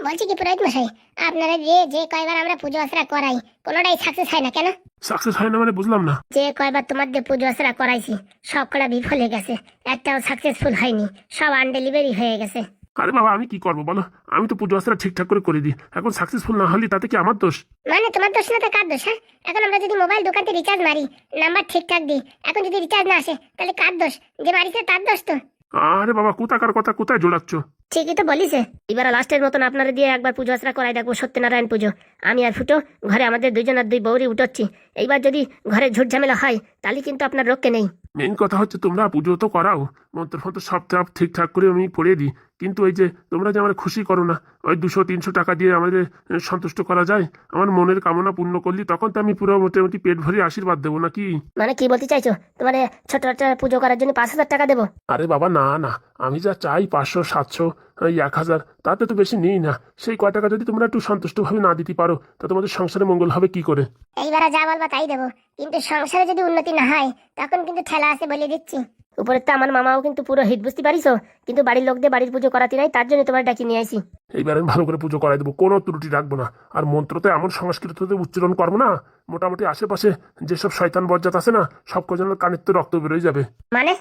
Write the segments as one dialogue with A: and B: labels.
A: বলছি কি পুরোহিত মশাই আপনারা যে যে কয়বার আমরা পুজো আশ্রা করাই কোনোটাই সাকসেস হয় না কেন?
B: সাকসেস হয় না মানে বুঝলাম না।
A: যে কয়বার তোমার দিয়ে পুজো আশ্রা করাইছি সব কটা বিফল হয়ে গেছে একটাও সাকসেসফুল হয়নি সব আনডেলিভারি হয়ে গেছে।
B: আরে বাবা আমি কি করব বলো? আমি তো পুজো আশ্রা ঠিকঠাক করে করে দিই এখন সাকসেসফুল না হলে তাতে কি আমার দোষ?
A: মানে তোমার দোষ না তো কার দোষ হ্যাঁ? এখন আমরা যদি মোবাইল দোকানতে রিচার্জ মারি নাম্বার ঠিকঠাক দিই এখন যদি রিচার্জ না আসে তাহলে কার দোষ? যে মারিছে তার দোষ তো।
B: আরে বাবা কোথাকার কথা কোথায় জোড়াচ্ছ?
A: ঠিকই তো বলিছে। এবার লাস্টের মতন আপনারা দিয়ে একবার পুজো আশ্রা করাই দেখব, সত্যনারায়ণ পুজো। আমি আর ফুটো ঘরে আমাদের দুইজন আর দুই বৌরি উঠোচ্ছি। এইবার যদি ঘরে ঝুট ঝামেলা হয়, তাহলে কিন্তু আপনার রক্ষে নেই।
B: মেন কথা হচ্ছে তোমরা পুজো তো করাও মন্ত্র ফন্ত্র সব সব ঠিকঠাক করে আমি পড়ে দিই। কিন্তু ওই যে তোমরা যে আমার খুশি করো না ওই দুশো তিনশো টাকা দিয়ে আমাদের সন্তুষ্ট করা যায়? আমার মনের কামনা পূর্ণ করলি তখন তো আমি পুরো মোটামুটি পেট ভরে আশীর্বাদ দেবো নাকি?
A: মানে কি বলতে চাইছো? তোমার ছোট পুজো করার জন্য পাঁচ হাজার টাকা দেবো।
B: আরে বাবা না না আমি যা চাই পাঁচশো সাতশো এই এক হাজার তাতে তো বেশি নেই না। সেই কয় টাকা যদি তোমরা একটু সন্তুষ্টভাবে না দিতে পারো তা তোমাদের সংসারে মঙ্গল হবে কি করে?
A: এইবার যা বলবা তাই দেবো। কিন্তু সংসারে যদি উন্নতি না হয় তখন কিন্তু ঠেলা আছে বলে দিচ্ছি। উপরে তো আমার মামাও কিন্তু পুরো হিট বুঝতে পারিস কিন্তু বাড়ির লোক দিয়ে বাড়ির পুজো করাতে নাই তার জন্য তোমার ডাকি নিয়ে আসি।
B: এইবার আমি ভালো করে পুজো করাই দেবো কোনো ত্রুটি রাখব না। আর মন্ত্র তো এমন সংস্কৃততে উচ্চারণ করব না মোটামুটি আশেপাশে যেসব শয়তান বজ্জাত আছে না সব কজনের কানের তো রক্ত বেরোয় যাবে।
A: মানে?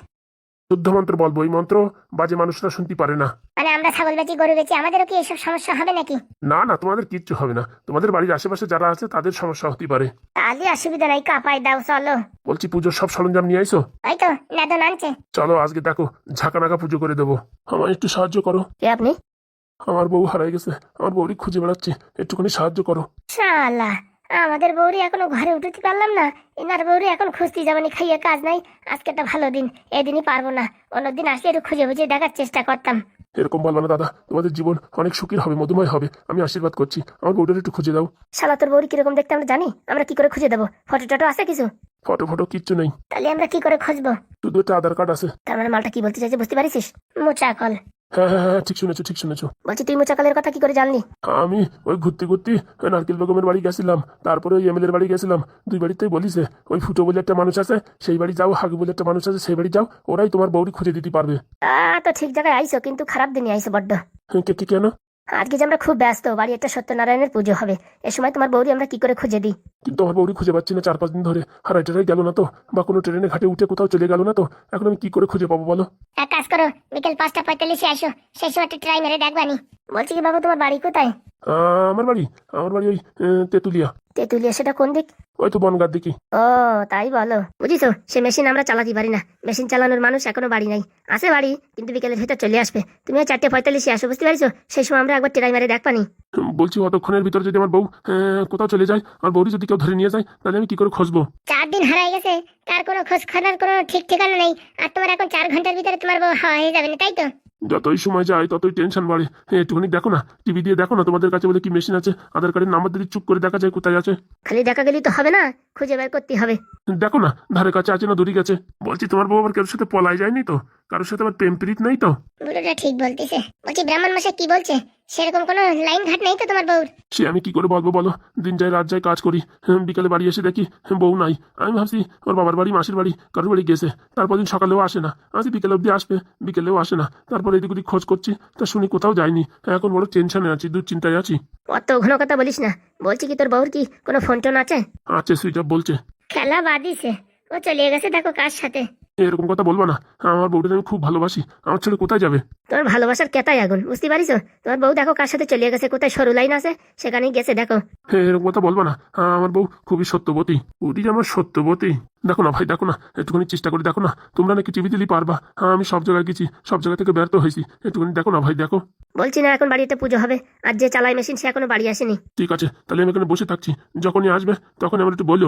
B: শুদ্ধ মন্ত্র বলব এই মন্ত্র বাজে মানুষরা শুনতে পারে না।
A: মানে ছাগল বেচি গরু বেচি আমাদেরও কি এসব সমস্যা হবে নাকি?
B: না না তোমাদের কিচ্ছু হবে না। তোমাদের বাড়ির আশেপাশে যারা আছে তাদের সমস্যা হতে পারে।
A: তাহলে অসুবিধা নাই কাপাই দাও চলো।
B: বলছি পুজোর সব সরঞ্জাম নিয়ে আইসো
A: ওই তো নাদন আনছে।
B: চলো আজকে দেখো ঝাঁকানাকা পুজো করে দেবো। আমায় একটু সাহায্য করো।
A: কে আপনি?
B: আমার বউ হারাই গেছে। আমার বউরি খুঁজে বেড়াচ্ছে। একটুখানি সাহায্য করো।
A: শালা আমাদের বৌরি এখনও ঘরে উঠতে পারলাম না। এনার বৌরি এখন খুঁজতে যাবানি খাইয়ে কাজ নাই। আজকে একটা ভালো দিন এদিনই পারব না। অন্যদিন আসলে একটু খুঁজে বুঝে দেখার চেষ্টা করতাম।
B: এরকম বলবা না দাদা। তোমাদের জীবন অনেক সুখীর হবে মধুময় হবে। আমি আশীর্বাদ করছি। আমার বউটার একটু খুঁজে দাও।
A: শালা তোর বৌরি কীরকম দেখতে আমরা জানি? আমরা কি করে খুঁজে দেবো? ফটো টটো আছে কিছু?
B: ফটো ফটো কিচ্ছু নেই।
A: তাহলে আমরা কি করে খুঁজবো?
B: শুধু একটা আধার কার্ড আছে।
A: তার মানে মালটা কি বলতে চাইছে বুঝতে পারিস মোচা কল।
B: হ্যাঁ হ্যাঁ হ্যাঁ ঠিক শুনেছো ঠিক শুনেছো।
A: বলছি তুই মোচাকালের কথা কি করে জানলি?
B: আমি ওই ঘুরতে ঘুরতে ওই নারকেল বেগমের বাড়ি গেছিলাম তারপরে ওই এমএলএর বাড়ি গেছিলাম। দুই বাড়িতেই বলিছে ওই ফুটো বলে একটা মানুষ আছে সেই বাড়ি যাও হাগু বলে একটা মানুষ আছে সেই বাড়ি যাও ওরাই তোমার বউরি খুঁজে দিতে পারবে।
A: তা তো ঠিক জায়গায় আইসো কিন্তু খারাপ দিনে আইসো বড্ড।
B: কে- কে- কেন?
A: আজকে যে আমরা খুব ব্যস্ত বাড়ি একটা সত্যনারায়ণের পুজো হবে। এ সময় তোমার বৌরি আমরা কি করে খুঁজে দিই?
B: কিন্তু আমার বৌদি খুঁজে পাচ্ছি না চার পাঁচ দিন ধরে। হারাই টারাই গেল না তো? বা কোনো ট্রেনে ঘাটে উঠে কোথাও চলে গেল না তো? এখন আমি কি করে খুঁজে পাবো বলো?
A: এক কাজ করো বিকেল পাঁচটা পঁয়তাল্লিশে আসো। সেই সময় একটা ট্রাই মেরে দেখবানি বলছি কি বাবু তোমার বাড়ি কোথায়?
B: আমার বাড়ি আমার বাড়ি ওই তেঁতুলিয়া।
A: তেঁতুলিয়া সেটা কোন দিক?
B: ওই তো বনগার দিকে।
A: ও তাই বলো। বুঝিছো সে মেশিন আমরা চালাতে পারি না। মেশিন চালানোর মানুষ এখনও বাড়ি নাই। আছে বাড়ি কিন্তু বিকেলের ভেতর চলে আসবে। তুমি ওই চারটে পঁয়তাল্লিশে আসো বুঝতে পারছ? সেই সময় আমরা একবার ট্রাই মেরে দেখবানি
B: বলছি অতক্ষণের ভিতরে যদি আমার বউ কোথাও চলে যায় আর বউরি যদি কেউ ধরে নিয়ে যায় তাহলে আমি কি করে খুঁজবো?
A: চার দিন হারাই গেছে। তার কোনো খোঁজ খবর কোনো ঠিক ঠিকানা নেই। আর তোমার এখন চার ঘণ্টার ভিতরে তোমার বউ হাওয়া হয়ে যাবে না তাই তো?
B: যতই সময় যায় ততই টেনশন বাড়ে। হ্যাঁ, একটুখানি দেখো না টিভি দিয়ে দেখো না তোমাদের কাছে বলে কি মেশিন আছে? আধার কার্ডের নাম্বার দিলে চুপ করে দেখা যায় কোথায় আছে।
A: খালি দেখা গেলেই তো হবে না খুঁজে বের করতে হবে।
B: দেখো না ধারে কাছে আছে না দূরে গেছে। বলছি তোমার বউ আবার কারোর সাথে পলাই যায়নি তো? কারোর সাথে আমার প্রেম প্রীত নেই তো?
A: বুড়োটা ঠিক বলতেছে। বলছি ব্রাহ্মণ মশাই কি বলছে? সেরকম কোনো লাইন ঘাট নেই তো তোমার বউর?
B: সে আমি কি করে বলব বলো? দিন যায় রাত যায় কাজ করি। হ্যাঁ, বিকালে বাড়ি এসে দেখি হ্যাঁ, বউ নাই। আমি ভাবছি ওর বাবার বাড়ি মাসির বাড়ি কারোর বাড়ি গেছে। তারপর দিন সকালেও আসে না। আমি বিকেলে অব্দি আসবে বিকেলেও আসে না। তারপর এদিক ওদিক খোঁজ করছি তা শুনি কোথাও যায়নি। এখন বড় টেনশনে আছি দুশ্চিন্তায় আছি।
A: অত ঘন কথা বলিস না। বলছি কি তোর বউর কি কোনো ফোন টোন আছে?
B: আছে সুইচ অফ বলছে।
A: খেলা বাদিছে। ও চলে গেছে দেখো কার সাথে।
B: এরকম কথা বলব না। আমার বউটাকে আমি খুব ভালোবাসি। আমার ছেলে কোথায় যাবে?
A: তোমার ভালোবাসার কেতাই আগুন বুঝতে পারিস? তোমার বউ দেখো কার সাথে চলে গেছে কোথায় সরু লাইন আছে সেখানেই গেছে দেখো।
B: এরকম কথা বলব না। আমার বউ খুবই সত্যবতী। ওটি আমার সত্যবতী। দেখো না ভাই দেখো না। একটুখানি চেষ্টা করে দেখো না। তোমরা নাকি টিভি দিলেই পারবা? আমি সব জায়গায় গেছি সব জায়গা থেকে ব্যর্থ হয়েছি। একটুখানি দেখো না ভাই দেখো।
A: বলছি না এখন বাড়িতে পুজো হবে। আর যে চালাই মেশিন সে এখনও বাড়ি আসেনি।
B: ঠিক আছে তাহলে আমি এখানে বসে থাকছি। যখনই আসবে তখন আমার একটু বলো।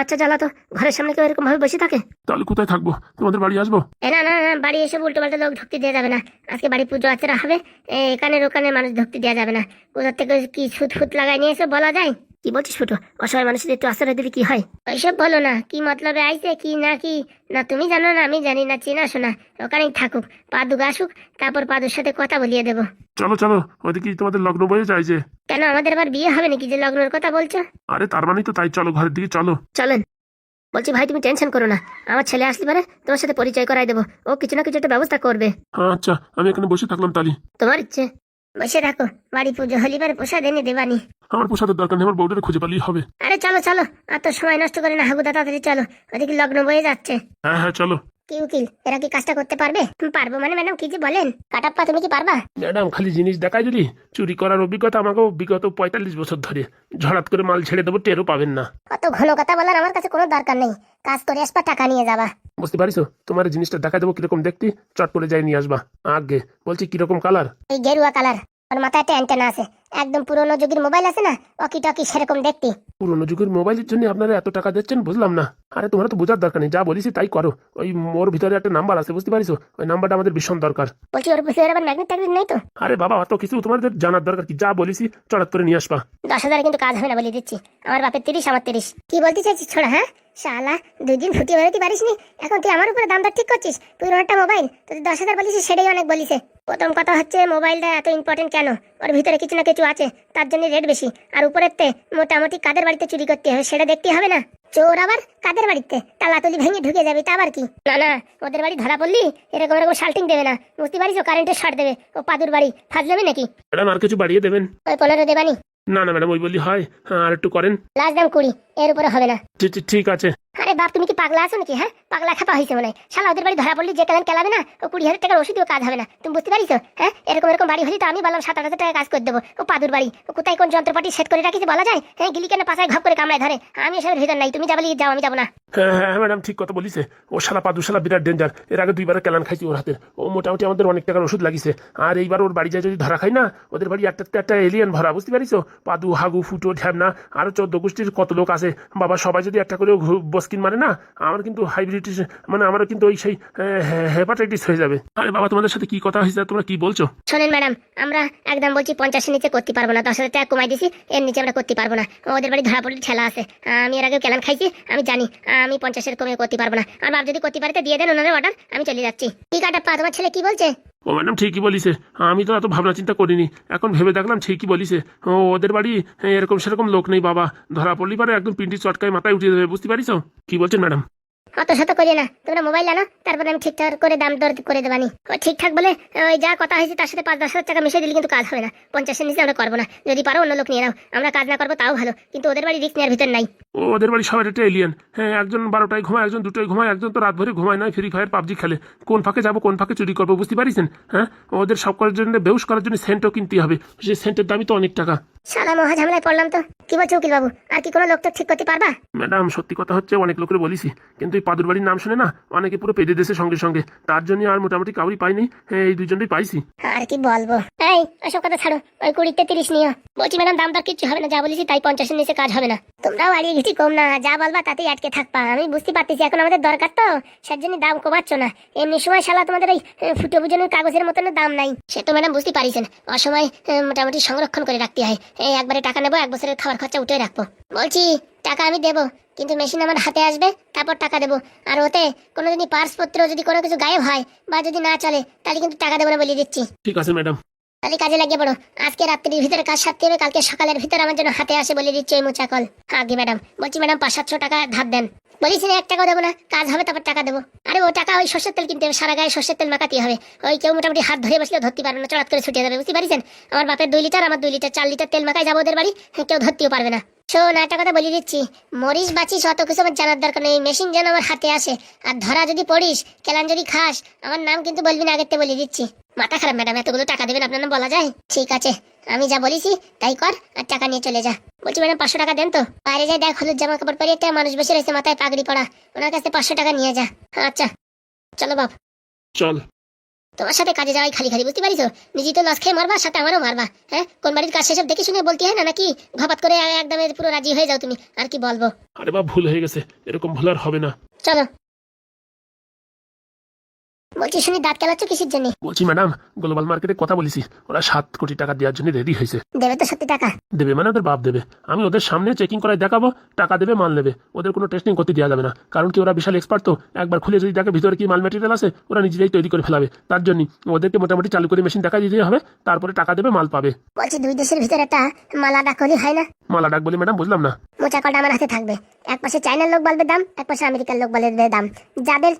A: আচ্ছা জ্বালা তো। ঘরের সামনে কেউ এরকম ভাবে বসে থাকে?
B: তাহলে কোথায় থাকব? তোমাদের বাড়ি আসব?
A: না না না বাড়ি এসে উল্টো পাল্টা লোক ঢুকতে দেওয়া যাবে না। আজকে বাড়ি পুজো আচারা হবে। এ, এখানের ওখানে মানুষ ধরতে দেওয়া যাবে না। কোথা থেকে কি ছুট ফুট লাগাই নিয়ে এসে বলা যায়? কি বলছিস ফুটো? অসহায় মানুষের একটু আশ্রয় দিলে কি হয়? ওইসব বলো না কি মতলবে আইছে কি না কি? না তুমি জানো না আমি জানি না চেনা শোনা। ওখানেই থাকুক পাদুক আসুক তারপর পাদুর সাথে কথা বলিয়ে দেবো।
B: চলো চলো ওইদিকে তোমাদের লগ্ন বয়ে যায় যে
A: কেন আমাদের আবার বিয়ে হবে নাকি যে লগ্নের কথা বলছো?
B: আরে তার মানেই তো তাই চলো ঘরের দিকে চলো।
A: চলেন। বলছি ভাই তুমি টেনশন করো না। আমার ছেলে আসতে পারে তোমার সাথে পরিচয় করাই দেবো। ও কিছু না কিছু একটা ব্যবস্থা করবে।
B: আচ্ছা আমি এখানে বসে থাকলাম তালি।
A: তোমার ইচ্ছে। বসে রাখো বাড়ি পুজো হলিবার প্রসাদ এনে দেবানি।
B: আমার প্রসাদের দরকার নেই আমার বউটারে খুঁজে পালিয়ে হবে।
A: আরে চলো চলো। আর তো সময় নষ্ট করে না হাগুদা তাড়াতাড়ি চলো। ওদিকে লগ্ন বয়ে যাচ্ছে।
B: হ্যাঁ হ্যাঁ চলো।
A: কি উকিল এরা কি কাজটা করতে পারবে? পারব মানে ম্যাডাম কি যে বলেন? কাটাপ্পা তুমি কি পারবা?
B: ম্যাডাম খালি জিনিস দেখায় যদি চুরি করার অভিজ্ঞতা আমাকেও বিগত পঁয়তাল্লিশ বছর ধরে। ঝড়াত করে মাল ছেড়ে দেবো টেরও পাবেন না।
A: অত ঘন কথা বলার আমার কাছে কোনো দরকার নেই। কাজ করে আসবা টাকা নিয়ে যাবা।
B: বুঝতে পারিস তোমার জিনিসটা দেখা দেবো কীরকম দেখতে। চট করে যাই নিয়ে আসবা। আগে বলছি কীরকম কালার
A: এই গেরুয়া কালার ওর মাথায় একটা অ্যান্টেনা আছে। একদম পুরোনো যুগের মোবাইল আছে না? অকি টকি সেরকম দেখতে।
B: পুরোনো যুগের মোবাইলের জন্য আপনারা এত টাকা দিচ্ছেন বুঝলাম না। আরে তোমার তো বোঝার দরকার নেই যা বলিস তাই করো। ওই মোর ভিতরে একটা নাম্বার আছে বুঝতে পারিস ওই নাম্বারটা আমাদের ভীষণ দরকার।
A: বলছি ওর ভিতরে আবার ম্যাগনেট ট্যাগনেট নেই তো?
B: আরে বাবা অত কিছু তোমাদের জানার দরকার কি? যা বলিস চড়াত করে নিয়ে আসবা।
A: দশ হাজারে কিন্তু কাজ হবে না বলে দিচ্ছি। আমার বাপের তিরিশ আমার তিরিশ। কি বলতে চাইছিস ছোড়া হ্যাঁ? শালা দুই দিন ফুটিয়ে বেরোতে পারিস নি এখন তুই আমার উপরে দাম দর ঠিক করছিস? পুরো একটা মোবাইল তুই দশ হাজার বলিস সেটাই অনেক বলিছে। প্রথম কথা হচ্ছে মোবাইলটা এত ইম্পর্টেন্ট কেন? ওর ভিতরে কিছু না কিছু আছে তার জন্য রেট বেশি। আর উপরের তে মোটামুটি কাদের বাড়িতে চুরি করতে হবে সেটা দেখতে হবে না? চোর আবার কাদের বাড়িতে? তালা তুলি ভেঙে ঢুকে যাবে তা আবার কি? না না ওদের বাড়ি ধরা পড়লি? এরকম এরকম শাল্টিং দেবে না। বুঝতে পারিস ও কারেন্টের শর্ট দেবে। ও পাদুর বাড়ি। ফাজলামি নাকি?
B: ম্যাডাম আর কিছু বাড়িয়ে দেবেন?
A: ওই পনেরো দেবানি।
B: না না ম্যাডাম ওই বললি হয়। হ্যাঁ আর একটু করেন।
A: লাস্ট দাম কুড়ি এর উপরে হবে না।
B: ঠিক আছে।
A: আরে বাপ তুমি কি পাগলা আছো নাকি হ্যাঁ? পাগলা খাপা হয়েছে মনে হয়। শালা ওদের বাড়ি ধরা পড়লি যে কেলেন কেলাবে না? ও কুড়ি হাজার টাকার ওষুধও কাজ হবে না। তুমি বুঝতে পারিস হ্যাঁ? এরকম এরকম বাড়ি হলে তো আমি বললাম সাত আট হাজার টাকা কাজ করে দেবো। ও পাদুর বাড়ি কোথায় কোন যন্ত্রপাতি সেট করে রাখিস বলা যায়? হ্যাঁ গিলি কেন পাশায় ঘপ করে কামড়ায় ধরে? আমি এসবের ভিতর নাই তুমি যাবলি যাও আমি যাব না।
B: হ্যাঁ হ্যাঁ হ্যাঁ, ম্যাডাম ঠিক কথা বলিছে। ও শালা পাদু শালা বিরাট ডেঞ্জার এর আগে দুইবার কেলান খাইছি ওর হাতের ও মোটামুটি আমাদের অনেক টাকার ওষুধ লাগিছে। আর এইবার ওর বাড়ি যায় যদি ধরা খাই না ওদের বাড়ি একটা একটা এলিয়ান ভরা বুঝতে পারিস পাদু হাগু ফুটো ঢ্যাবনা আরও চোদ্দ গোষ্ঠীর কত লোক আছে। বাবা সবাই যদি একটা করে বস্কিন মারে না, আমার কিন্তু হাইব্রিটিস মানে আমার কিন্তু ওই সেই হেপাটাইটিস হয়ে যাবে। আরে বাবা, তোমাদের সাথে কি কথা হয়েছে? তোমরা কি বলছো?
A: শোনেন ম্যাডাম, আমরা একদম বলছি পঞ্চাশের নিচে করতে পারব না দশ হাজার টাকা কমাই দিছি, এর নিচে আমরা করতে পারব না। ওদের বাড়ি ধরা পড়লে ঠেলা আছে। আমি এর আগে কেলান খাইছি, আমি জানি, আমি পঞ্চাশের কমে করতে পারব না। আর বাপ যদি করতে পারে দিয়ে দেন ওনাদের অর্ডার আমি চলে যাচ্ছি। ঠিক আছে পা, তোমার ছেলে কি বলছে?
B: ও ম্যাডাম, ঠিকই বলিছে। আমি তো এত ভাবনা চিন্তা করিনি। এখন ভেবে দেখলাম ঠিকই বলিছে। ওদের বাড়ি এরকম সেরকম লোক নেই বাবা। ধরা পড়লি পারে একদম পিন্টি চটকায় মাথায় উঠিয়ে দেবে, বুঝতে পারিস? কি বলছেন ম্যাডাম?
A: অত শত করিয়ে না। তোমরা মোবাইল আনো তারপরে আমি ঠিকঠাক করে দাম দর করে দেবানি। ঠিকঠাক বলে ওই যা কথা হয়েছে তার সাথে পাঁচ দশ হাজার টাকা মিশিয়ে দিলে কিন্তু কাজ হবে না। পঞ্চাশের নিচে আমরা করব না। যদি পারো অন্য লোক নিয়ে নাও। আমরা কাজ না করব তাও ভালো। কিন্তু ওদের বাড়ি রিস্ক নেওয়ার ভিতর নাই।
B: ও ওদের বাড়ি সবার একটা এলিয়ান হ্যাঁ একজন বারোটায় ঘুমায় একজন দুটোয় ঘুমায় একজন তো রাত ভরে ঘুমায় নয় ফ্রি ফায়ার পাবজি খেলে। কোন ফাঁকে যাব কোন ফাঁকে চুরি করব বুঝতে পারিছেন? হ্যাঁ ওদের সব করার জন্য বেউস করার জন্য সেন্টও কিনতে হবে। সেই সেন্টের দামই তো অনেক টাকা।
A: সালা মহা ঝামেলায় পড়লাম তো। কি বলছো উকিল বাবু আর কি কোনো লোক তো ঠিক করতে পারবা?
B: ম্যাডাম সত্যি কথা হচ্ছে অনেক লোকের বলিছি। কিন্তু পাদুর বাড়ির নাম শুনে না অনেকে পুরো পেদে দেশে সঙ্গে সঙ্গে। তার জন্য আর মোটামুটি কাউরি পাইনি হ্যাঁ এই দুজনই পাইছি।
A: আর কি বলব? এই ওসব কথা ছাড়ো। ওই কুড়িতে তিরিশ নিও। বলছি ম্যাডাম দাম দর কিচ্ছু হবে না। যা বলেছি তাই পঞ্চাশের নিচে কাজ হবে না। তোমরাও আড়িয়ে ঘিটি কম না। যা বলবা তাতেই আটকে থাকবা। আমি বুঝতে পারতেছি এখন আমাদের দরকার তো। সের জন্য দাম কমাচ্ছ না। এমনি সময় শালা তোমাদের ওই এ, ফুটো বুঝনের কাগজের মতন দাম নাই। সে তো ম্যাডাম বুঝতে পারিছেন। অসময় মোটামুটি সংরক্ষণ করে রাখতে হয়। এই একবারে টাকা নেব এক বছরের খাবার খরচা উঠে রাখব। বলছি টাকা আমি দেবো। কিন্তু মেশিন আমার হাতে আসবে তারপর টাকা দেবো। আর ওতে কোনো যদি পার্সপত্র যদি কোনো কিছু গায়েব হয় বা যদি না চলে তাহলে কিন্তু টাকা দেবো না বলে দিচ্ছি।
B: ঠিক আছে ম্যাডাম।
A: তাহলে কাজে লাগিয়ে পড়ো। আজকে রাত্রির ভিতরে কাজ সারতে হবে কালকে সকালের ভিতরে আমার জন্য হাতে আসে বলে দিচ্ছি ওই মোচা কল আগে ম্যাডাম বলছি ম্যাডাম পাঁচ সাতশো টাকা ধার দেন। বলিস না এক টাকাও দেবো না। কাজ হবে তারপর টাকা দেবো। আরে ও টাকা ওই সর্ষের তেল কিনতে হবে সারা গায়ে সর্ষের তেল মাখাতে হবে। ওই কেউ মোটামুটি হাত ধরে বসলে ধরতে পারবে না চড়াত করে ছুটে যাবে বুঝতে পারিছেন? আমার বাপের দুই লিটার আমার দুই লিটার চার লিটার তেল মাখায় যাব ওদের বাড়ি কেউ ধরতেও পারবে না। শোন একটা কথা বলে দিচ্ছি। মরিস বাঁচিস অত কিছু আমার জানার দরকার নেই। মেশিন যেন আমার হাতে আসে। আর ধরা যদি পড়িস, কেলান যদি খাস, আমার নাম কিন্তু বলবি না থেকে বলে দিচ্ছি। মাথা খারাপ, ম্যাডাম, এতগুলো টাকা দেবেন, আপনার নাম বলা যায়? ঠিক আছে, আমি যা বলেছি, তাই কর, আর টাকা নিয়ে চলে যা। বলছি, ম্যাডাম, পাঁচশো টাকা দেন তো? বাইরে যাই, দেখ, হলুদ জামা কাপড় পরে একটা মানুষ বসে রয়েছে, মাথায় পাগড়ি পড়া ওনার কাছে পাঁচশো টাকা নিয়ে যা। আচ্ছা চলো বাপ।
B: চল।
A: তোমার সাথে কাজে যাওয়াই খালি খালি বুঝতে পারিস নিজে তো লস খেয়ে মারবা সাথে আমারও মারবা হ্যাঁ? কোন বাড়ির কাজ সেসব দেখে শুনে বলতে হয় না নাকি? ঘপাত করে একদম পুরো রাজি হয়ে যাও তুমি আর কি বলব?
B: আরে বা ভুল হয়ে গেছে। এরকম ভুল আর হবে না।
A: চলো। বলছি শুনি দাঁত কেলাচ্ছ কিসের জন্য?
B: বলছি ম্যাডাম গ্লোবাল মার্কেটে কথা বলেছি। ওরা সাত কোটি টাকা দেওয়ার জন্য রেডি হয়েছে।
A: দেবে তো সত্যি টাকা।
B: দেবে মানে ওদের বাপ দেবে। আমি ওদের সামনে চেকিং করায় দেখাবো টাকা দেবে মাল নেবে। ওদের কোনো টেস্টিং করতে দেওয়া যাবে না। কারণ কি ওরা বিশাল এক্সপার্ট তো। একবার খুলে যদি দেখে ভিতরে কি মাল মেটেরিয়াল আছে ওরা নিজেরাই তৈরি করে ফেলাবে। তার জন্য ওদেরকে মোটামুটি চালু করে মেশিন দেখা দিতে হবে তারপরে টাকা দেবে মাল পাবে।
A: বলছি দুই দেশের ভিতরে একটা মালা ডাকলি হয় না?
B: মালা ডাক বলি ম্যাডাম বুঝলাম না।
A: মোচা কলটা আমার হাতে থাকবে। এক পাশে চাইনার লোক বলবে দাম এক পাশে আমেরিকার লোক বলবে দাম। যাদের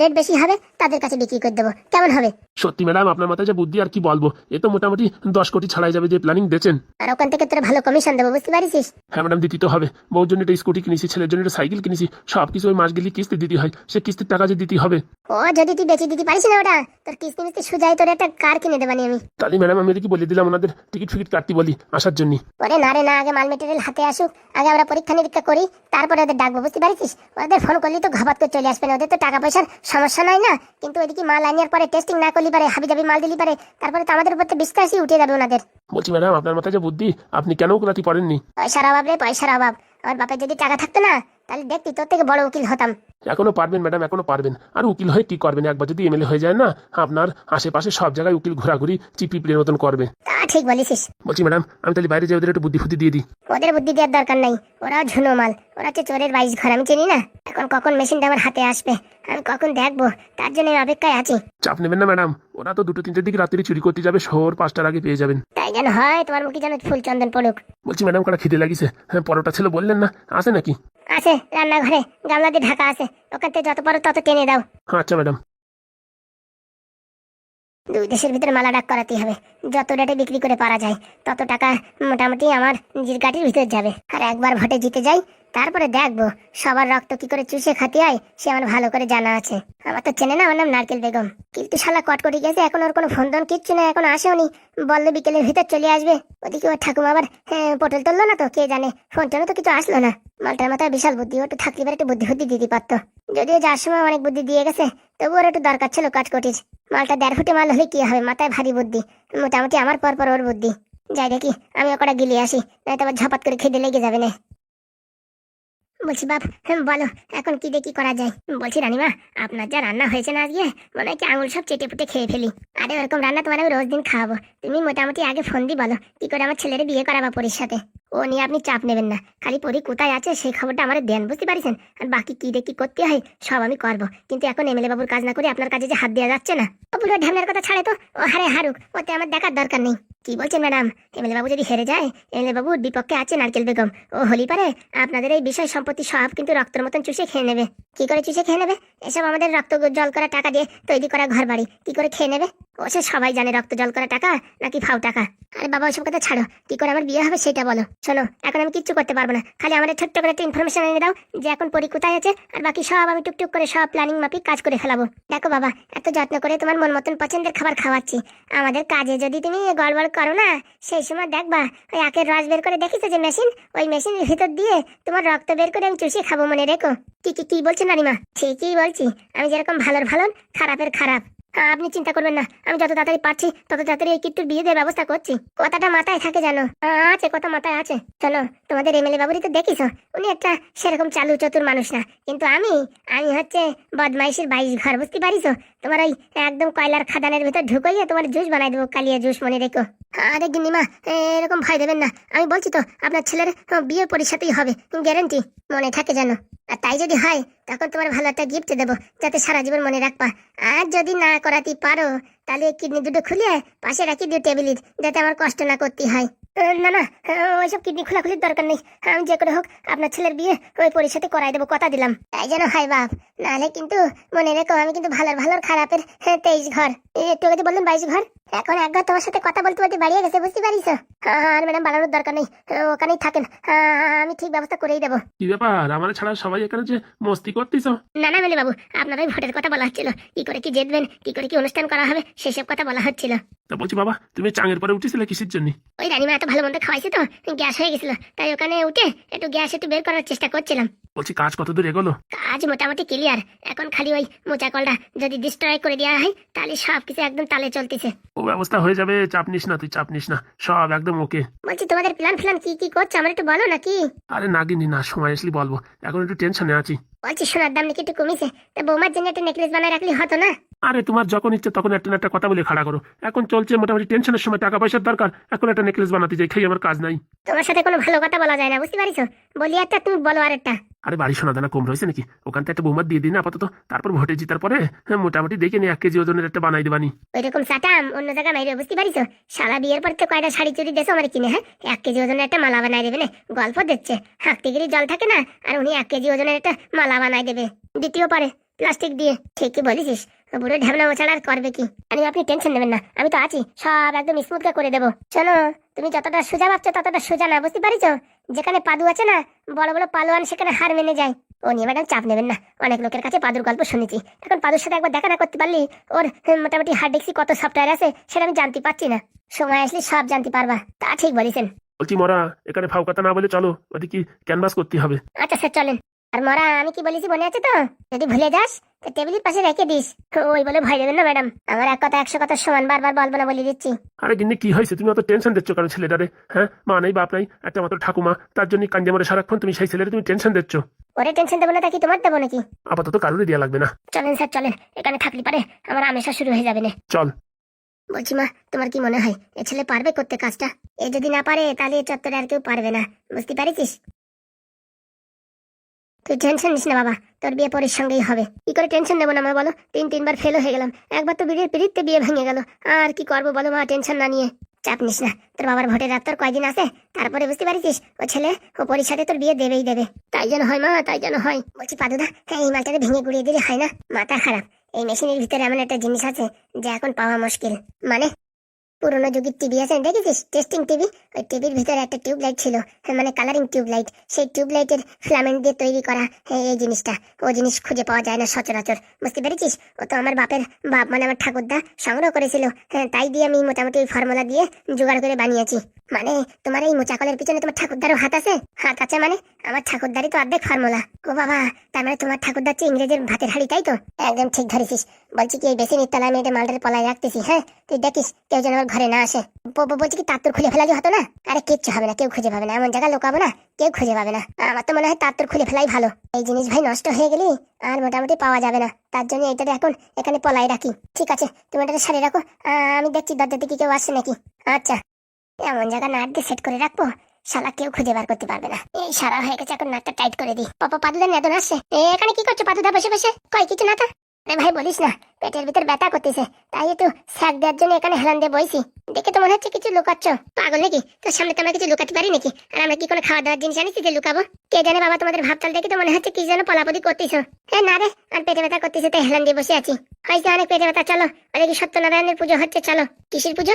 A: রেট বেশি হবে তাদের কাছে বিক্রি করে দেবো। কেমন হবে?
B: সত্যি ম্যাডাম আপনার মাথায় যে বুদ্ধি আর কি বলব? এ তো মোটামুটি দশ কোটি ছাড়াই যাবে যে প্ল্যানিং দিয়েছেন
A: আর ওখান থেকে তোর ভালো কমিশন দেবো বুঝতে পারিস
B: হ্যাঁ ম্যাডাম দিতে তো হবে। বউর জন্য একটা স্কুটি কিনেছি ছেলের জন্য একটা সাইকেল কিনেছি সব কিছু ওই মাস গেলে কিস্তি দিতে হয়। সে কিস্তির টাকা যে দিতে হবে।
A: ও যদি তুই বেঁচে দিতে পারিস না ওটা তোর কিস্তি মিস্তি সুজাই তোর একটা কার কিনে দেবানি আমি।
B: তাহলে ম্যাডাম আমি কি বলে দিলাম ওনাদের টিকিট ফিকিট কাটতে বলি আসার জন্য।
A: ওরে না রে না আগে মাল মেটেরিয়াল হাতে আসুক আগে আমরা পরীক্ষা নিরীক্ষা করি তারপরে ওদের ডাকবো বুঝতে পারিস ওদের ফোন করলে তো ঘাবাত করে চলে আসবে না ওদের তো টাকা পয়সার সমস্যা নাই না? কিন্তু ওইদিকে মাল আনিয়ার পরে টেস্টিং না করলে পারে হাবি জাবি মাল দিলি পারে তারপরে তো আমাদের উপর তো বিশ্বাসই উঠে যাবে ওনাদের।
B: বলছি ম্যাডাম আপনার মাথায় যে বুদ্ধি আপনি কেন ওগুলাটি পড়েননি?
A: পয়সার অভাব রে পয়সার অভাব। আমার বাপের যদি টাকা থাকতো না তাহলে দেখতি তোর থেকে বড় উকিল হতাম।
B: এখনও পারবেন ম্যাডাম এখনও পারবেন। আর উকিল হয়ে কি করবেন? একবার যদি এমএলএ হয়ে যায় না। আপনার আশেপাশে সব জায়গায় উকিল ঘোরাঘুরি চিপি প্লের মতন করবে।
A: তা ঠিক বলিস
B: বলছি ম্যাডাম আমি তাহলে বাইরে যাই ওদের একটু বুদ্ধি ফুদ্ধি দিয়ে দিই।
A: ওদের বুদ্ধি দেওয়ার দরকার নাই। ওরা ঝুনো মাল। ওরা হচ্ছে চোরের বাইশ ঘর। আমি চিনি না? এখন কখন মেশিনটা আমার হাতে আসবে? আমি কখন দেখব? তার জন্য আমি অপেক্ষায় আছি।
B: চাপ নেবেন না ম্যাডাম। ওরা তো দুটো তিনটের দিকে রাত্রি চুরি করতে যাবে শহর পাঁচটার আগে পেয়ে যাবেন।
A: যেন হয় তোমার মুখে যেন ফুল চন্দন পড়ুক।
B: বলছি ম্যাডাম কটা খিদে লাগিছে হ্যাঁ পরোটা ছিল বললেন না আছে নাকি?
A: আছে রান্নাঘরে গামলা দিয়ে ঢাকা আছে। ওখান থেকে যত পারো তত টেনে দাও।
B: আচ্ছা ম্যাডাম।
A: দুই দেশের ভিতরে মালা ডাক করাতেই হবে। যত রেটে বিক্রি করে পারা যায় তত টাকা মোটামুটি আমার নিজের গাড়ির ভিতরে যাবে। আর একবার ভোটে জিতে যাই তারপরে দেখব সবার রক্ত কি করে চুষে খাতে হয় সে আমার ভালো করে জানা আছে। আমার তো চেনে না আমার নাম নারকেল বেগম। কিন্তু শালা কটকটি গেছে এখন ওর কোনো ফোন টোন কিচ্ছু না এখন আসেওনি। বললে বিকেলের ভিতর চলে আসবে। ওদিকে ওর ঠাকুমা আবার হ্যাঁ, পটল তুললো না তো কে জানে ফোন টোনে তো কিছু আসলো না। মালটার মাথায় বিশাল বুদ্ধি ওটা থাকলে একটু বুদ্ধি বুদ্ধি দিতে পারতো যদিও যার সময় অনেক বুদ্ধি দিয়ে গেছে তবু ওর একটু দরকার ছিল কটকটির। মালটা দেড় ফুটে মাল হলে কি হবে? মাথায় ভারী বুদ্ধি। মোটামুটি আমার পর পর ওর বুদ্ধি। যাই দেখি, আমি ওকটা গিলিয়ে আসি নয়তো আবার ঝপাত করে খেতে লেগে যাবে না। বলছি, বাপ বলো, এখন কি দেখি করা যায়? বলছি, রানিমা, আপনার যা রান্না হয়েছে না আজকে, মনে হয় কি আঙুল সব চেটে পুটে খেয়ে ফেলি। আরে, ওরকম রান্না তোমার আমি রোজ দিন খাওয়াবো। তুমি মোটামুটি আগে ফোন দি বলো, কি করে আমার ছেলের বিয়ে করাবা পরির সাথে? ও নিয়ে আপনি চাপ নেবেন না। খালি পরি কোথায় আছে, সেই খবরটা আমার দেন, বুঝতে পারিছেন? আর বাকি কি দেখি করতে হয়, সব আমি করব। কিন্তু এখন এমএলএ বাবুর কাজ না করে আপনার কাছে যে হাত দেওয়া যাচ্ছে না। ও পুরো ঢ্যামনার কথা ছাড়ে তো। ও হারে হারুক, ওতে আমার দেখার দরকার নেই। কি বলছেন ম্যাডাম? এমএলএ বাবু যদি হেরে যায় এমএলএ বাবুর বিপক্ষে আছে নারকেল বেগম। ও হলি পারে আপনাদের এই বিষয় সম্পত্তি সব কিন্তু রক্তের মতন চুষে খেয়ে নেবে। কি করে চুষে খেয়ে নেবে? এসব আমাদের রক্ত জল করা টাকা দিয়ে তৈরি করা ঘর বাড়ি কি করে খেয়ে নেবে? ও সে সবাই জানে রক্ত জল করা টাকা নাকি ফাও টাকা। আরে বাবা ওইসব কথা ছাড়ো। কি করে আমার বিয়ে হবে সেটা বলো। শোনো, এখন আমি কিচ্ছু করতে পারব না। খালি আমাদের ছোট্ট করে একটা ইনফরমেশন এনে দাও যে এখন পরি কোথায় আছে আর বাকি সব আমি টুকটুক করে সব প্ল্যানিং মাফিক কাজ করে ফেলাবো। দেখো বাবা, এত যত্ন করে তোমার মন মতন পছন্দের খাবার খাওয়াচ্ছি। আমাদের কাজে যদি তুমি গড়বড় করো না? সেই সময় দেখবা, ওই আখের রস বের করে দেখিস যে মেশিন? ওই মেশিনের ভিতর দিয়ে তোমার রক্ত বের করে আমি চুষিয়ে খাব মনে রেখো। কি কি কি বলছেন নারিমা? ঠিকই বলছি। আমি যেরকম ভালোর ভালো, খারাপের খারাপ। আপনি চিন্তা করবেন না আমি যত তাড়াতাড়ি পারছি তত তাড়াতাড়ি এই কিট্টুর বিয়ে দেওয়ার ব্যবস্থা করছি। কথাটা মাথায় থাকে জানো হ্যাঁ, আছে কথা মাথায় আছে। চলো তোমাদের এমএলএ বাবুরি তো দেখিস। উনি একটা সেরকম চালু চতুর মানুষ না। কিন্তু আমি আমি হচ্ছে বদমাইশের বাইশ ঘর বুঝতে পারিস? তোমার ওই একদম কয়লার খাদানের ভেতর ঢুকাইয়ে তোমার জুস বানাই দেবো কালিয়া জুস মনে রেখো। আরে গিন্নিমা এরকম ভয় দেবেন না। আমি বলছি তো আপনার ছেলের আহ, বিয়ে পরিষেতেই হবে গ্যারেন্টি মনে থাকে যেন। আর তাই যদি হয় তখন তোমার ভালো একটা গিফট দেবো, যাতে সারা জীবন মনে রাখবা। আর যদি না করাতে পারো, তাহলে কিডনি দুটো খুলে পাশে রাখি দিও টেবিলের, যাতে আমার কষ্ট না করতে হয়। না না ওইসব কিডনি খোলাখুলির দরকার নেই। আমি যে করে হোক আপনার ছেলের বিয়ে ওই পরিষেতে করাই দেবো কথা দিলাম। তাই যেন হয় বাপ নাহলে কিন্তু মনে রেখো আমি কিন্তু ভালোর ভালোর খারাপের হ্যাঁ, তেইশ ঘর। একটু আগে বললেন বাইশ ঘর এখন একবার তোমার সাথে কথা বলতে বলতে বাড়িয়ে গেছে বুঝতে পারিস? আর ম্যাডাম বাড়ানোর দরকার নেই ওখানেই থাকেন। আমি ঠিক ব্যবস্থা করেই দেবো।
B: কি ব্যাপার? আমার ছাড়া সবাই এখানে যে মস্তি করতেছ?
A: না না মেলে বাবু আপনার ওই ভোটের কথা বলা হচ্ছিল। কি করে কি জিতবেন কি করে কি অনুষ্ঠান করা হবে সেসব কথা বলা হচ্ছিল।
B: তা বলছি বাবা তুমি চাঙের পরে উঠেছিলে কিসের জন্য?
A: ওই রানিমা এত ভালো মন্দ খাওয়াইছে তো গ্যাস হয়ে গেছিল। তাই ওখানে উঠে একটু গ্যাস একটু বের করার চেষ্টা করছিলাম।
B: বলছি কাজ কত দূর এগোলো?
A: কাজ মোটামুটি ক্লিয়ার এখন খালি ওই মোচা কলটা যদি ডিস্ট্রয় করে দেওয়া হয় তাহলে সব কিছু একদম তালে চলতেছে।
B: ও ব্যবস্থা হয়ে যাবে চাপ নিস না তুই চাপ নিস না সব একদম ওকে
A: বলছি তোমাদের প্ল্যান ফ্ল্যান কি কি করছ? আমার একটু বলো নাকি?
B: আরে নাগিনি না সময় আসলি বলব। এখন একটু টেনশনে আছি।
A: বলছি সোনার দাম নাকি একটু কমেছে। তা বৌমার জন্য একটা নেকলেস বানায় রাখলে হতো না?
B: আরে তোমার যখন ইচ্ছে তখন একটা না একটা কথা বলে খাড়া করো। এখন চলছে মোটামুটি টেনশনের সময় টাকা পয়সার দরকার। এখন একটা নেকলেস বানাতে চাই খাই আমার কাজ নাই।
A: তোমার সাথে কোনো ভালো কথা বলা যায় না বুঝতে পারিছো? বলি একটা তুমি বলো আরেকটা।
B: আরে বাড়ি সোনা দানা কম রয়েছে নাকি? ওখান থেকে একটা বৌমার দিয়ে দিন আপাতত। তারপর ভোটে জিতার পরে হ্যাঁ, মোটামুটি দেখে নিয়ে এক কেজি ওজনের একটা বানাই দেবানি।
A: ওইরকম চাটাম অন্য জায়গায় মাইরে বুঝতে পারিছো? শালা বিয়ের পর তো কয়টা শাড়ি চুরি দেশো আমার কিনে হ্যাঁ? এক কেজি ওজনের একটা মালা বানাই দেবে না গল্প দিচ্ছে। হাঁকতে জল থাকে না আর উনি এক কেজি ওজনের একটা মালা বানাই দেবে। দ্বিতীয় পারে প্লাস্টিক দিয়ে। ঠিকই বলেছিস। বুড়ো ঢেবনা মোছাড়া আর করবে কি? আমি আপনি টেনশন নেবেন না আমি তো আছি সব একদম স্মুথ করে দেবো। শোনো তুমি যতটা সোজা ভাবছ ততটা সোজা না বুঝতে পারিছো? যেখানে পাদু আছে না বড় বড় পালোয়ান সেখানে হার মেনে যায়। ও নিয়ে ম্যাডাম চাপ নেবেন না অনেক লোকের কাছে পাদুর গল্প শুনেছি। এখন পাদুর সাথে একবার দেখা না করতে পারলি ওর মোটামুটি হার্ড ডিস্কি কত সফটওয়্যার আছে সেটা আমি জানতে পারছি না। সময় আসলে সব জানতে পারবা তা ঠিক বলেছেন।
B: বলছি মরা এখানে ফাউ কথা না বলে চলো ওদিকে ক্যানভাস করতে হবে।
A: আচ্ছা স্যার চলেন। আর মরা আমি কি বলেছি মনে আছে তো? যদি ভুলে যাস তো টেবিলের পাশে রেখে দিস। ওই বলে ভয় দেবেন না ম্যাডাম। আমার এক কথা একশো কথা সমান বারবার বলব না বলে দিচ্ছি।
B: আরে কি হয়েছে? তুমি অত টেনশন দিচ্ছ কারণ ছেলেটারে হ্যাঁ? মা নেই বাপ নাই একটা মাত্র ঠাকুমা। তার জন্য কাঞ্জে মরে সারাক্ষণ তুমি সেই ছেলেটা তুমি টেনশন দিচ্ছ।
A: ওরে টেনশন দেবো না তা কি তোমার দেবো নাকি?
B: আপাতত কারোরই দেওয়া লাগবে না।
A: চলেন স্যার চলেন। এখানে থাকলে পারে আমার আমেশা শুরু হয়ে যাবে না।
B: চল।
A: বলছি মা তোমার কি মনে হয় এ ছেলে পারবে করতে কাজটা? এ যদি না পারে তাহলে চত্বরে আর কেউ পারবে না। বুঝতে পারিস তুই টেনশন নিস না বাবা, তোর বিয়ে পরের সঙ্গেই হবে। কি করে টেনশন নেব না মা বলো? তিন তিনবার ফেল হয়ে গেলাম। একবার তো বিড়ির পিড়িতে বিয়ে ভেঙে গেল। আর কি করব বলো মা টেনশন না নিয়ে। চাপ নিস না। তোর বাবার ভোটের রাত তোর কয়দিন আছে? তারপরে বুঝতে পারিস, ও ছেলে ও পরিষদে তোর বিয়ে দেবেই দেবে। তাই যেন হয় মা, তাই যেন হয়। বলছি পাদুদা হ্যাঁ এই মালটাকে ভেঙে গুড়িয়ে দিলে হয় না? মাথা খারাপ। এই মেশিনের ভিতরে এমন একটা জিনিস আছে, যে এখন পাওয়া মুশকিল। মানে? পুরোনো যুগের টিভি আছে দেখেছিস? টেস্টিং টিভি ওই টিভির ভিতরে একটা টিউব লাইট ছিল। হ্যাঁ, মানে কালারিং টিউব লাইট সেই টিউব লাইটের ফিলামেন্ট দিয়ে তৈরি করা এই জিনিসটা। ও জিনিস খুঁজে পাওয়া যায় না সচরাচর। বুঝতে পেরেছিস? ও তো আমার বাপের বাপ মানে আমার ঠাকুরদা সংগ্রহ করেছিল। হ্যাঁ তাই দিয়ে আমি মোটামুটি ওই ফর্মুলা দিয়ে জোগাড় করে বানিয়েছি। মানে তোমার এই মোচাকলের পিছনে তোমার ঠাকুরদারও হাত আছে? হাত আছে মানে? আমার ঠাকুরদারই তো অর্ধেক ফর্মুলা। ও বাবা, তার মানে তোমার ঠাকুরদার চেয়ে ইংরেজের ভাতের হাড়ি, তাই তো? একদম ঠিক ধরেছিস। বলছি কি, এই বেসিনের তলায় আমি এটা মালটার পলায় রাখতেছি হ্যাঁ? তুই দেখিস, কেউ যেন আমার ঘরে না আসে। বলছি কি তার তোর খুলে ফেলালি হতো না? আরে কিচ্ছু হবে না, কেউ খুঁজে পাবে না, এমন জায়গা লোকাবো না, কেউ খুঁজে পাবে না। আমার তো মনে হয় তার তোর খুলে ফেলাই ভালো। এই জিনিস ভাই নষ্ট হয়ে গেলি, আর মোটামুটি পাওয়া যাবে না। তার জন্য এইটাতে এখন, এখানে পলাই রাখি। ঠিক আছে, তুমি এটাকে সারি রাখো। আমি দেখছি দরজা থেকে কেউ আসছে নাকি। আচ্ছা এমন জায়গা নাট দিয়ে সেট করে রাখব? শালা কেউ খুঁজে বার করতে পারবে না। এই সারা হয়ে গেছে, এখন নাটটা টাইট করে দিই। পাপা পাদুদার নেদন আসছে। এখানে কি করছ, পাদুদা বসে বসে? কয় কিছু না তো? আরে ভাই, বলিস না। পেটের ভিতর ব্যথা করতেছে। তাই একটু স্যাক দেওয়ার জন্য এখানে হেলান দিয়ে বইছি। দেখে তো মনে হচ্ছে কিছু লুকাচ্ছ। পাগল নাকি? তোর সামনে তো আমরা কিছু লুকাতে পারি নাকি? আর আমরা কি কোনো খাওয়া দাওয়ার জিনিস জানিস যে লুকাবো? কে জানে বাবা তোমাদের ভাবতাল দেখে তো মনে হচ্ছে কি যেন পলাপতি করতেছো। হ্যাঁ না রে, আর পেটে ব্যথা করতেছে, তাই হেলান দিয়ে বসে আছি। হয়েছে অনেক পেটে ব্যথা, চলো। অনেক সত্যনারায়ণের পুজো হচ্ছে, চলো। কিসের পুজো?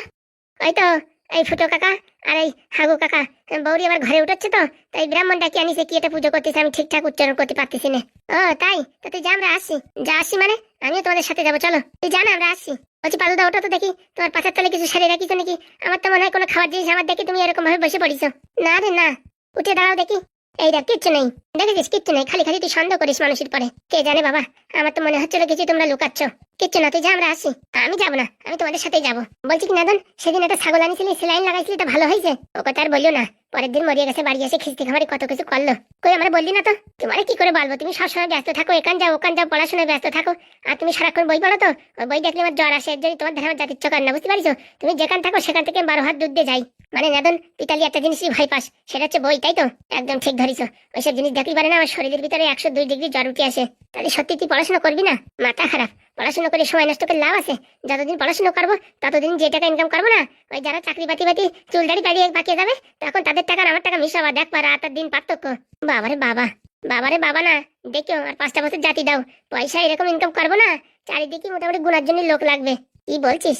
A: ওই তো এই ফুটো কাকা আর এই হাগু কাকা বৌরি আবার ঘরে উঠাচ্ছে তো, তাই ব্রাহ্মণ ডাকি আনিছে, কি এটা পুজো করতেছে, আমি ঠিকঠাক উচ্চারণ করতে পারতেছি না। ও, তাই? তো তুই যা, আমরা আসছি যা আসি মানে? আমিও তোমাদের সাথে যাব, চলো। তুই জানা আমরা আসি। বলছি পাদুদা ওটা তো দেখি। তোমার পাশের তলে কিছু সারিয়ে রাখিস নাকি? আমার তো মনে হয় কোনো খাবার জিনিস আমার দেখি তুমি এরকম ভাবে বসে পড়িস না রে, না। উঠে দাঁড়াও দেখি। এই দেখ, কিচ্ছু নেই। দেখেছিস? কিচ্ছু নেই। খালি খালি তুই সন্দেহ করিস মানুষের পরে। কে জানে বাবা? আমার তো মনে হচ্ছিল কিছু তোমরা লুকাচ্ছ। কিচ্ছু না, তুই যা, আমরা আসি। আমি যাব না। আমি তোমাদের সাথেই যাব। বলছি কি নাদন, সেদিন একটা ছাগল আনিছিলি সেলাইন লাগাইছিলি এটা ভালো হয়েছে? ও কথা আর বলিও না। পরের দিন মরিয়ে গেছে, বাড়ি এসে খিস্তি খামারি কত কিছু করল। কই, আমরা বললি না তো? তোমার কি করে বলব? তুমি সবসময় ব্যস্ত থাকো, এখান যাও, ওখান যাও, পড়াশোনায় ব্যস্ত থাকো। আর তুমি সারাক্ষণ বই পড়ো তো? ওই বই দেখলে আমার জ্বর আসে, এর তোমার ধারে আমার জাতির চকার না, বুঝতে পারিছো তুমি যেখান থাকো, সেখান থেকে বারো হাত দুধ দিয়ে যাই। মানে নাদন পিতালি একটা জিনিসই ভয় পাস, সেটা হচ্ছে বই, তাই তো? একদম ঠিক ধরিস ওইসব জিনিস দেখলি পারে না আমার শরীরের ভিতরে একশো দুই ডিগ্রি জ্বর উঠে আসে। তাহলে সত্যি তুই পড়াশোনা করবি না? মাথা খারাপ। পড়াশোনা করে সময় নষ্ট করে লাভ আছে। যতদিন পড়াশোনা করব, ততদিন যে টাকা ইনকাম করব না, ওই যারা চাকরি বাতি বাতি চুল দাড়ি পাড়িয়ে বাকিয়ে যাবে, তখন তাদের টাকা আমার টাকা মিশাবা দেখ পা রাত আর দিন পার্থক্য। বাবারে বাবা। বাবারে বাবা না দেখিও আর পাঁচটা বছর জাতি দাও। পয়সা এরকম ইনকাম করব না, চারিদিকে মোটামুটি গুণার জন্য লোক লাগবে। কি বলছিস?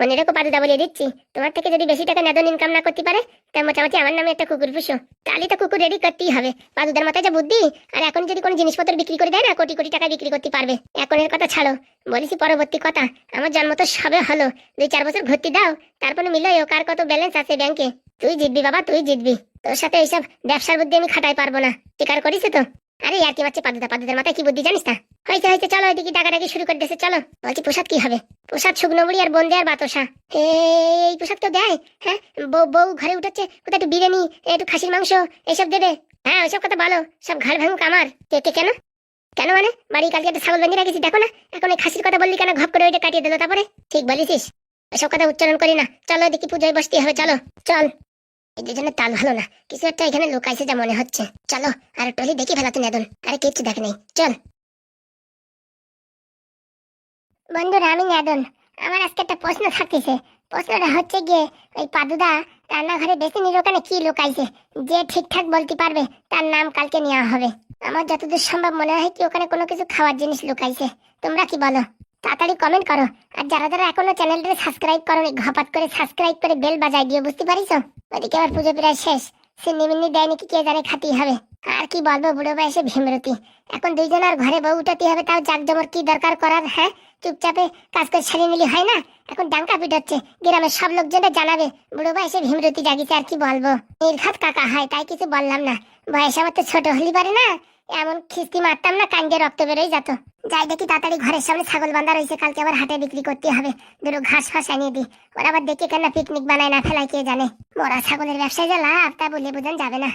A: মনে রেখো পাদুদা বলে দিচ্ছি। তোমার থেকে যদি বেশি টাকা নেদন ইনকাম না করতে পারে, তা মোটামুটি আমার নামে একটা কুকুর পুষো। তাহলে তো কুকুর রেডি করতেই হবে। পাদুদার মাথায় যা বুদ্ধি। আর এখন যদি কোনো জিনিসপত্র বিক্রি করে দেয় না, কোটি কোটি টাকা বিক্রি করতে পারবে। এখনের কথা ছাড়ো। বলেছি পরবর্তী কথা। আমার জন্ম তো সবে হলো। দুই চার বছর ভর্তি দাও। তারপরে মিলাইও কার কত ব্যালেন্স আছে ব্যাংকে তুই জিতবি বাবা, তুই জিতবি। তোর সাথে এইসব ব্যবসার বুদ্ধি আমি খাটাই পারব না। স্বীকার করিস তো? আরে, আর কি বাচ্চা পাদুদা, পাদুদার মাথায় কি বুদ্ধি জানিস না হয়েছে হয়েছে, চলো ওইদিকে ডাকাডাকি শুরু করে দিয়েছে, চলো। বলছি প্রসাদ কি হবে? প্রসাদ শুকনো মুড়ি আর বন্দে আর বাতসা। এই প্রসাদ কেউ দেয় হ্যাঁ? বউ বউ ঘরে উঠাচ্ছে, কোথায় একটু বিরিয়ানি, একটু খাসির মাংস এইসব দেবে। হ্যাঁ ওইসব কথা বলো, সব ঘাড় ভাঙুক আমার। কে কে কেন? কেন মানে? বাড়ি কালকে একটা ছাগল বেঁধে রেখেছি দেখো না? এখন এই খাসির কথা বললি কেন? ঘপ করে ওইটা কাটিয়ে দিল তারপরে? ঠিক বলেছিস এসব কথা উচ্চারণ করি না। চলো দেখি পুজোয় বসতে হবে, চলো। চল। এই দুজনের তাল ভালো না। কিছু একটা এখানে যা মনে হচ্ছে। চলো, আর টলি ফেলাতে নেদন। আরে কিচ্ছু দেখে নেই। চল। বন্ধুরা, আমি নেদন। আমার আজকে একটা প্রশ্ন থাকতেছে। প্রশ্নটা হচ্ছে গিয়ে ওই পাদুদা রান্নাঘরে বেসিনির ওখানে কি লুকাইছে? যে ঠিকঠাক বলতে পারবে, তার নাম কালকে নেওয়া হবে। আমার যতদূর সম্ভব মনে হয় কি ওখানে কোনো কিছু খাওয়ার জিনিস লুকাইছে। তোমরা কি বলো? তাড়াতাড়ি কমেন্ট করো। আর যারা যারা এখনও চ্যানেলটা সাবস্ক্রাইব করো ঘপাত করে সাবস্ক্রাইব করে বেল বাজাই দিও, বুঝতে পারিস ওদিকে আবার পুজো প্রায় শেষ। সিন্নি মিন্নি দেয় নাকি কে জানে খাতেই হবে। আর কি বলব, বুড়ো বয়সে ভীমরতি। এখন দুইজন আর ঘরে বউ উঠাতে হবে, তাও জাকজমর কি দরকার করার হ্যাঁ? চুপচাপে কাজ করে ছাড়িয়ে নিলি হয় না? এখন ডাঙ্কা পিটাচ্ছে, গ্রামের সব লোকজনে জানাবে, বুড়ো বয়সে ভীমরতি জাগিছে, আর কি বলব? নির্ঘাত কাকা হয়, তাই কিছু বললাম না। বয়স আমার তো ছোট হলি পারে না? এমন খিস্তি মারতাম না কাঙ্গে রক্ত বেরোই যেত। যাই দেখি তাড়াতাড়ি ঘরের সামনে ছাগল বান্ধা রয়েছে, কালকে আবার হাটে বিক্রি করতে হবে। দুটো ঘাস ফাঁস আনিয়ে দিই। ওরা আবার দেখে কেন পিকনিক বানায় না ফেলায়, কে জানে? মরা ছাগলের ব্যবসায় যা লাভ, তা বলে বোঝান যাবে না।